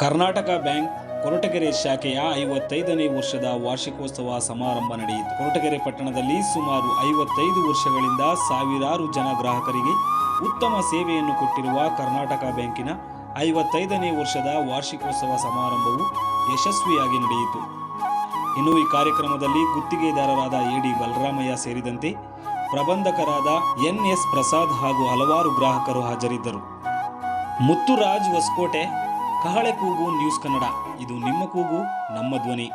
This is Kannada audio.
ಕರ್ನಾಟಕ ಬ್ಯಾಂಕ್ ಕೊರಟಗೆರೆ ಶಾಖೆಯ ಐವತ್ತೈದನೇ ವರ್ಷದ ವಾರ್ಷಿಕೋತ್ಸವ ಸಮಾರಂಭ ನಡೆಯಿತು. ಕೊರಟಗೆರೆ ಪಟ್ಟಣದಲ್ಲಿ ಸುಮಾರು ಐವತ್ತೈದು ವರ್ಷಗಳಿಂದ ಸಾವಿರಾರು ಜನ ಗ್ರಾಹಕರಿಗೆ ಉತ್ತಮ ಸೇವೆಯನ್ನು ಕೊಟ್ಟಿರುವ ಕರ್ನಾಟಕ ಬ್ಯಾಂಕಿನ ಐವತ್ತೈದನೇ ವರ್ಷದ ವಾರ್ಷಿಕೋತ್ಸವ ಸಮಾರಂಭವು ಯಶಸ್ವಿಯಾಗಿ ನಡೆಯಿತು. ಇನ್ನು ಈ ಕಾರ್ಯಕ್ರಮದಲ್ಲಿ ಗುತ್ತಿಗೆದಾರರಾದ ಎಡಿ ಬಲರಾಮಯ್ಯ ಸೇರಿದಂತೆ ಪ್ರಬಂಧಕರಾದ ಎನ್ ಎಸ್ ಪ್ರಸಾದ್ ಹಾಗೂ ಹಲವಾರು ಗ್ರಾಹಕರು ಹಾಜರಿದ್ದರು. ಮುತ್ತುರಾಜ್ ಹೊಸಕೋಟೆ ಕಹಳೆ ಕೂಗು ನ್ಯೂಸ್ ಕನ್ನಡ. ಇದು ನಿಮ್ಮ ಕೂಗು ನಮ್ಮ ಧ್ವನಿ.